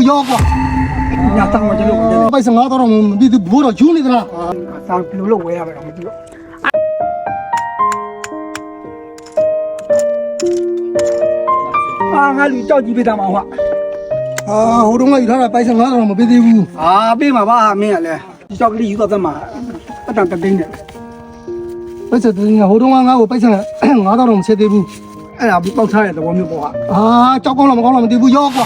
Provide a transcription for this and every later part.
ဘူးရောကွာညာတောင်းမှကျွန်တော်လည်းပိုက်စငါတော့မသိဘူးဘိုးတော့ယူနေသလားစာဘယ်လိုလုပ်ဝဲရမယ်တော့မသိဘူးအာငါလူကြောက်ကြည့်ပေးတာမှာဟုတ်အာဟိုတုန်းကယူထားတာပိုက်စငါတော့မပေးသေးဘူးအာပေးမှာပါမင်းကလည်းဒီကြောက်ကလေးယူတော့သမှာအတန်တသိန်းနဲ့ပိုက်စတင်းဟိုတုန်းကငါ့ကိုပိုက်စငါတော့မဆက်သေးဘူးအဲ့ဒါပေါက်ထားတဲ့သဘောမျိုးပေါ့ဟာအာကြောက်ကောင်းလားမကောင်းလားမသိဘူးရောကွာ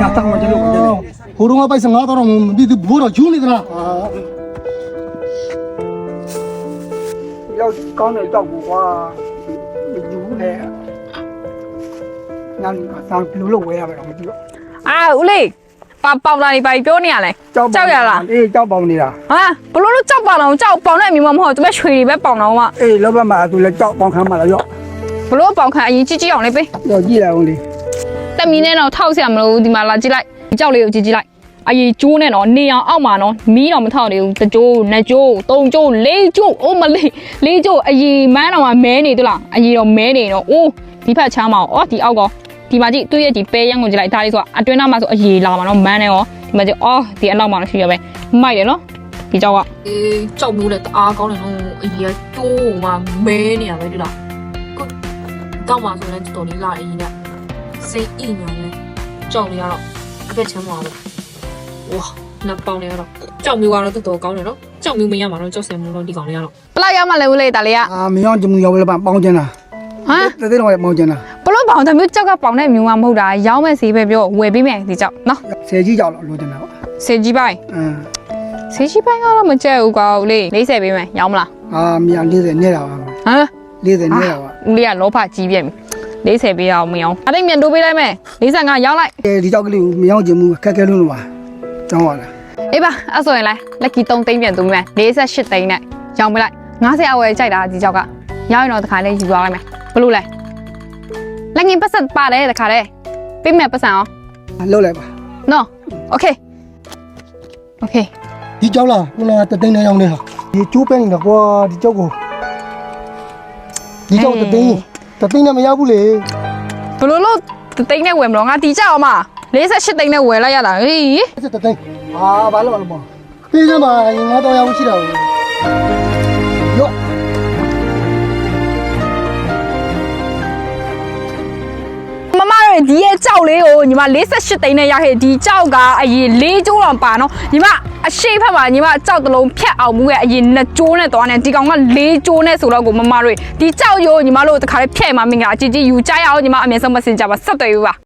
ညာတောင်းမှကျွန်တော်လည်းဟိုတုန်းကပိုက်စငါတော့မသိဘူးဘိုးတော့ယူနေသလားရောက်ကောင်းတဲ့ကြောက်ဘူးကွာယူနေညာစာဘယ်လိုလုပ်ဝဲရမယ်တော့မသိဘူးအာဦးလေးပါပေါင်လာနေပါပြီပြောနေရလဲကြောက်ရလားအေးကြောက်ပေါင်နေတာဟာဘလို့လို့ကြောက်ပါတော့ကြောက်ပေါင်နဲ့မြင်မမဟုတ်သူမဲ့ရွှေတွေပဲပေါင်တော့ကအေးလောဘမှာသူလည်းကြောက်ပေါင်ခံမှာလားရော့ဘလို့ပေါင်ခံအရင်ကြည့်ကြည့်အောင်လေးပေးရော့ကြည့်လိုက်အောင်လေ တက်မီနဲ့တော့ထောက်ဆရာမလို့ဒီမှာလာကြည့်လိုက်ဒီကြောက်လေးကိုကြည့်ကြည့်လိုက်အရင်ကျိုးနဲ့တော့နေအောင်အောက်မှာတော့မီးတော့မထောက်နေဘူးတကြိုးနှစ်ကြိုးသုံးကြိုးလေးကြိုးအိုးမလေးလေးကြိုးအရင်မန်းတော့မှမဲနေသလားအရင်တော့မဲနေတော့အိုးဒီဖက်ချမ်းမအောင်အော်ဒီအောက်ကောဒီမှာကြည့်သူ့ရဲ့ဒီပဲရန်ကိုကြည့်လိုက်ဒါလေးဆိုအတွင်းသားမှာဆိုအရင်လာမှာတော့မန်းနေရောဒီမှာကြည့်အော်ဒီအနောက်မှာတော့ရှိရပဲမိုက်တယ်နော်ဒီကြောက်ကအေးကြောက်မိုးလည်းတအားကောင်းတယ်နော်အကြီးကတိုးမှမဲနေရပဲဒီလားကိုတောက်မှဆိုလည်းတော်တော်လေးလာအရင်က စိတ်အိညာနဲ့ကြောက်နေရတော့အဖက်ချမ်းပါတော့ဝါနှစ်ပေါင်းနေရတော့ကြောက်မျိုးကတော့တော်တော်ကောင်းတယ်နော်ကြောက်မျိုးမရမှာတော့ကြောက်စရာမျိုးတော့ဒီကောင်လေးကတော့ဘလောက်ရမှလဲဦးလေးဒါလေးကအာမင်းအောင်ကြမှုရောက်လဲပေါင်းချင်တာဟမ်တသိန်းတော့ပေါင်းချင်တာဘလို့ပေါင်တမျိုးကြောက်ကပေါင်တဲ့မျိုးမှမဟုတ်တာရောင်းမဲ့ဈေးပဲပြောဝယ်ပေးမယ်ဒီကြောက်နော်ဆယ်ကြီးကြောက်လို့လိုချင်တာပေါ့ဆေကြီးပိုင်းအင်းဆေကြီးပိုင်းကတော့မကြက်ဘူးကွာဦးလေး40ပေးမယ်ရောင်းမလားအာမြန်40နဲ့တာပါဟမ်40နဲ့တာပါဦးလေးကလောဖကြီးပြက်ပြီ 40ပေးအောင်မရောအတိတ်မြန်တိုးပေးလိုက်မယ်45ရောင်းလိုက် အဲဒီကြောက်ကလေးကိုမရောက်ချင်ဘူးခက်ခဲလို့လို့ပါကျောင်းပါလား အေးပါအဲ့ဆိုရင်လိုက်လက်ကီ3သိန်းပြန်တိုးမယ်48သိန်းနဲ့ရောင်းပေးလိုက်90အဝယ်ကြိုက်တာဒီကြောက်ကရောင်းရင်တော့တခါလေးယူသွားလိုက်မယ်ဘလို့လဲလက်ငင်းပတ်ဆက်ပါတယ်တခါလေးပေးမယ်ပတ်စံအောင် လှုပ်လိုက်ပါ နော်โอเคโอเค ဒီကြောက်လားခုနကတသိန်းနဲ့ရောက်နေတာဒီကျိုးပဲနေတာကွာဒီကြောက်ကိုဒီကြောက်တသိန်း တသိန်းနဲ့မရဘူးလေဘလို့လို့တိတ်နဲ့ဝယ်မလို့ငါတီကြအောင်မ48သိန်းနဲ့ဝယ်လိုက်ရတာဟေးအဲ့တသိန်းအာဘာလို့လဲပေါ့ပြေးစမ်းပါငါတော့ရအောင်ရှိတာကို မမတို့ဒီရဲ့ကြောက်လေးကိုညီမ48သိန်းနဲ့ရခဲ့ဒီကြောက်ကအရင်၄ကျိုးတော့ပါနော်ညီမအရှိတ်ဖက်မှာညီမကြောက်တလုံးဖြတ်အောင်မှုရဲ့အရင်နှစ်ကျိုးနဲ့သွားနေဒီကောင်က၄ကျိုးနဲ့ဆိုတော့ကိုမမတို့ဒီကြောက်ရိုးညီမတို့တခါလေးဖြဲ့မှာမင်္ဂလာအကြီးကြီးယူကြရအောင်ညီမအမြဲဆုံးမစင်ကြပါဆက်သွယ်ယူပါ